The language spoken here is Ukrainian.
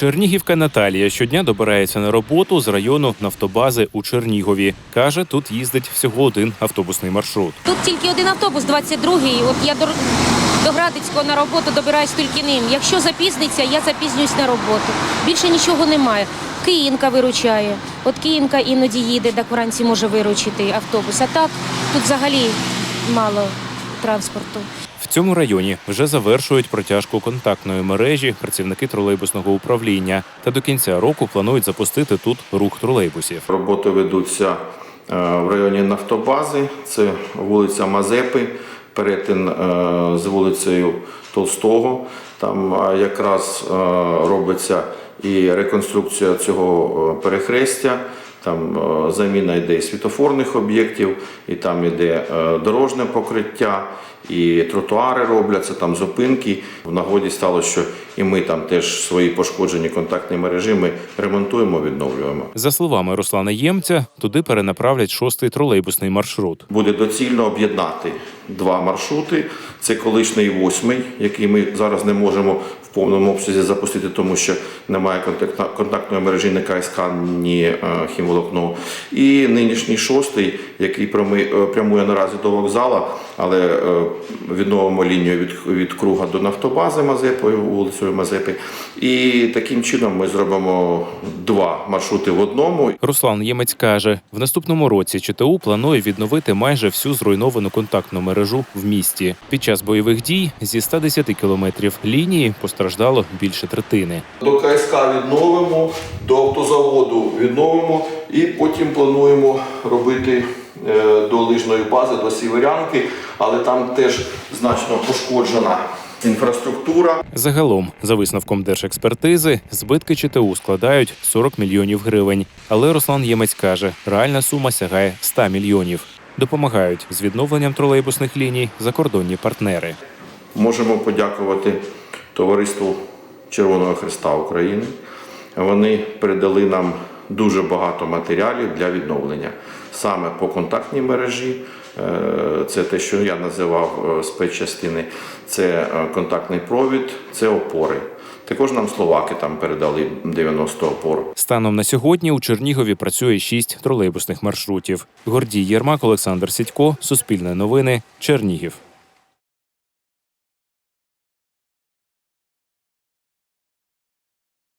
Чернігівка Наталія щодня добирається на роботу з району нафтобази у Чернігові. Каже, тут їздить всього один автобусний маршрут. Тут тільки один автобус, 22-й. От я до, до Градицького на роботу добираюсь тільки ним. Якщо запізниться, я запізнююсь на роботу. Більше нічого немає. Київка виручає. От Київка іноді їде, так вранці може виручити автобус. А так тут взагалі мало транспорту. Цьому районі вже завершують протяжку контактної мережі працівники тролейбусного управління. Та до кінця року планують запустити тут рух тролейбусів. Роботи ведуться е, в районі Нафтобази, це вулиця Мазепи, перетин е, з вулицею Толстого. Там е, якраз робиться і реконструкція цього перехрестя. Там заміна йде і світофорних об'єктів, і там йде е, дорожне покриття, і тротуари робляться, там зупинки. В нагоді стало, що і ми там теж свої пошкоджені контактні мережі ми ремонтуємо, відновлюємо. За словами Руслана Ємця, туди перенаправлять шостий тролейбусний маршрут. Буде доцільно об'єднати два маршрути. Це колишній восьмий, який ми зараз не можемо в повному обсязі запустити, тому що немає контактної мережі ні КСК, ні е, хімволокно. І нинішній шостий, який е, прямує наразі до вокзала, але е, відновимо лінію від, від круга до нафтобази Мазепою, вулицею Мазепи. І таким чином ми зробимо два маршрути в одному. Руслан Ємець каже, в наступному році ЧТУ планує відновити майже всю зруйновану контактну мережу в місті. Під час бойових дій зі 110 кілометрів лінії постраждало більше третини. До КСК відновимо, до автозаводу відновимо і потім плануємо робити до лижної бази, до Сіверянки, але там теж значно пошкоджена інфраструктура. Загалом, за висновком держекспертизи, збитки ЧТУ складають 40 мільйонів гривень. Але Руслан Ємець каже, реальна сума сягає 100 мільйонів. Допомагають з відновленням тролейбусних ліній закордонні партнери. Можемо подякувати товариству Червоного Христа України. Вони передали нам дуже багато матеріалів для відновлення саме по контактній мережі. Е, Це те, що я називав е, спецчастини, це е, контактний провід, це опори. Також нам словаки там передали 90 опор. Станом на сьогодні у Чернігові працює шість тролейбусних маршрутів. Гордій Єрмак, Олександр Сідько, Суспільне новини, Чернігів.